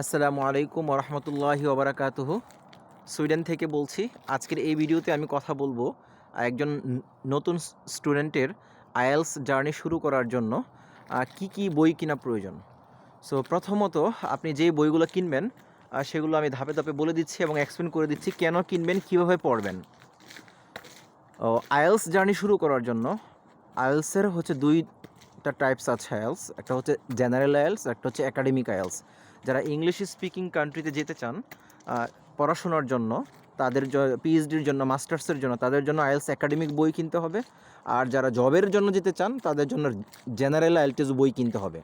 আসসালামু আলাইকুম ওরহমতুল্লাহি ওবরাকাতুহ। সুইডেন থেকে বলছি, আজকের এই ভিডিওতে আমি কথা বলব একজন নতুন স্টুডেন্টের আইএলস জার্নি শুরু করার জন্য কি কি বই কিনা প্রয়োজন। সো প্রথমত আপনি যে বইগুলো কিনবেন সেগুলো আমি ধাপে ধাপে বলে দিচ্ছি এবং এক্সপ্লেন করে দিচ্ছি কেন কিনবেন, কীভাবে পড়বেন। আইএলস জার্নি শুরু করার জন্য আয়েলসের হচ্ছে দুইটা টাইপস আছে আইএলস একটা হচ্ছে জেনারেল আইএলস একটা হচ্ছে একাডেমিক আইএলস যারা ইংলিশ স্পিকিং কান্ট্রিতে যেতে চান পড়াশোনার জন্য, তাদের পিএইচডির জন্য মাস্টার্সের জন্য, তাদের জন্য আইএলস একাডেমিক বই কিনতে হবে। আর যারা জবের জন্য যেতে চান, তাদের জন্য জেনারেল আইএলটিএস বই কিনতে হবে।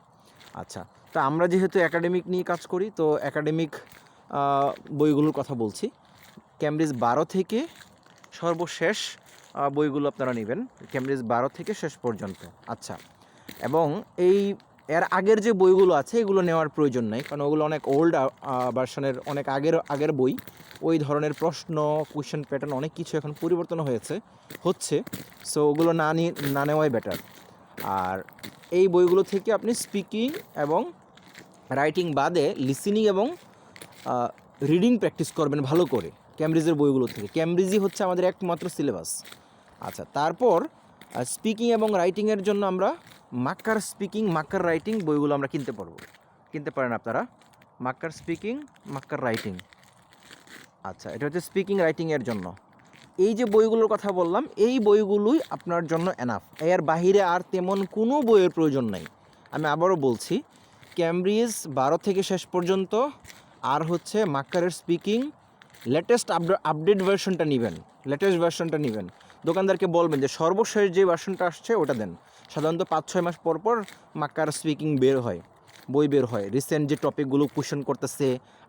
আচ্ছা তো আমরা যেহেতু একাডেমিক নিয়ে কাজ করি, তো একাডেমিক বইগুলোর কথা বলছি। ক্যামব্রিজ বারো থেকে সর্বশেষ বইগুলো আপনারা নেবেন। ক্যামব্রিজ বারো থেকে শেষ পর্যন্ত। আচ্ছা এবং এই এর আগের যে বইগুলো আছে, এগুলো নেওয়ার প্রয়োজন নেই, কারণ ওগুলো অনেক ওল্ড ভার্সনের অনেক আগের আগের বই। ওই ধরনের প্রশ্ন কোয়েশ্চেন প্যাটার্ন অনেক কিছু এখন পরিবর্তন হয়েছে, হচ্ছে। সো ওগুলো না নিয়ে না নেওয়াই বেটার আর এই বইগুলো থেকে আপনি স্পিকিং এবং রাইটিং বাদে লিসেনিং এবং রিডিং প্র্যাকটিস করবেন ভালো করে ক্যামব্রিজের বইগুলো থেকে। ক্যামব্রিজই হচ্ছে আমাদের একমাত্র সিলেবাস আচ্ছা তারপর স্পিকিং এবং রাইটিংয়ের জন্য আমরা মাক্কার স্পিকিং মাক্কার রাইটিং বইগুলো আমরা কিনতে পারব। কিনতে পারেন আপনারা। মাক্কার স্পিকিং মাক্কার রাইটিং আচ্ছা এটা হচ্ছে স্পিকিং রাইটিংয়ের জন্য। এই যে বইগুলোর কথা বললাম, এই বইগুলোই আপনার জন্য এনাফ এর বাহিরে আর তেমন কোনো বইয়ের প্রয়োজন নাই। আমি আবারও বলছি ক্যামব্রিজ বারো থেকে শেষ পর্যন্ত আর হচ্ছে মাক্কারের স্পিকিং লেটেস্ট আপডেট ভার্সনটা নেবেন। লেটেস্ট ভার্সনটা নেবেন। দোকানদারকে বলবেন যে সর্বশেষ যে ভার্সনটা আসছে, ওটা দেন। সাধারণত পাঁচ, ছয় মাস পর পর মাক্কার স্পিকিং বের হয়, বই বের হয়। রিসেন্ট যে টপিকগুলো কোশ্চেন করতেছে,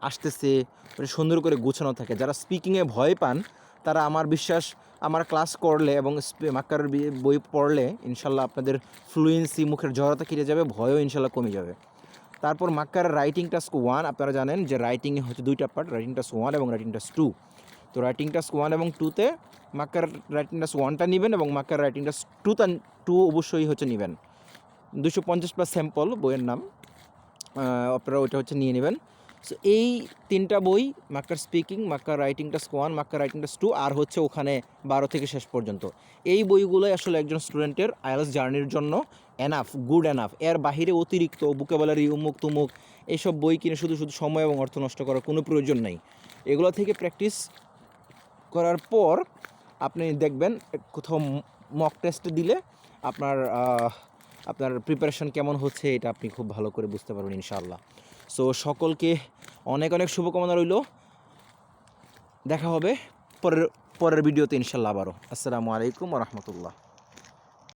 আসতেছে মানে সুন্দর করে গুছানো থাকে। যারা স্পিকিংয়ে ভয় পান, তারা আমার বিশ্বাস, আমার ক্লাস করলে এবং মাক্কার বই পড়লে ইনশাল্লাহ আপনাদের ফ্লুয়েন্সি মুখের জড়তা কেটে যাবে, ভয়ও ইনশাল্লাহ কমে যাবে। তারপর মাক্কার রাইটিং টাস্ক ওয়ান আপনারা জানেন যে রাইটিংয়ে হচ্ছে দুইটা পার্ট রাইটিং টাস্ক ওয়ান এবং রাইটিং টাস্ক টু তো রাইটিং টাস্ক ওয়ান এবং টুতে মাক্কার রাইটিং টাস্ক ওয়ানটা নেবেন এবং মাক্কার রাইটিং টাস্ক টু তা টু অবশ্যই হচ্ছে নেবেন। দুশো পঞ্চাশ প্লাস স্যাম্পল বইয়ের নাম। আপনারা ওইটা হচ্ছে নিয়ে নেবেন। সো এই তিনটা বই Makkar speaking Makkar writing task one Makkar writing task two আর হচ্ছে ওখানে বারো থেকে শেষ পর্যন্ত। এই বইগুলোই আসলে একজন স্টুডেন্টের আইএলস জার্নির জন্য এনাফ গুড এনাফ এর বাহিরে অতিরিক্ত বুকেবলারি উমুক তুমুক, এইসব বই কিনে শুধু শুধু সময় এবং অর্থ নষ্ট করার কোনো প্রয়োজন নেই। এগুলো থেকে প্র্যাকটিস করার পর আপনি দেখবেন, কোথাও মক টেস্ট দিলে আপনার আপনার প্রিপারেশন কেমন হচ্ছে এটা আপনি খুব ভালো করে বুঝতে পারবেন ইনশাল্লাহ সো সকলকে অনেক অনেক শুভকামনা রইল। দেখা হবে পরের পরের ভিডিওতে ইনশাল্লাহ আবারও। আসসালামু আলাইকুম রহমতুল্লাহ।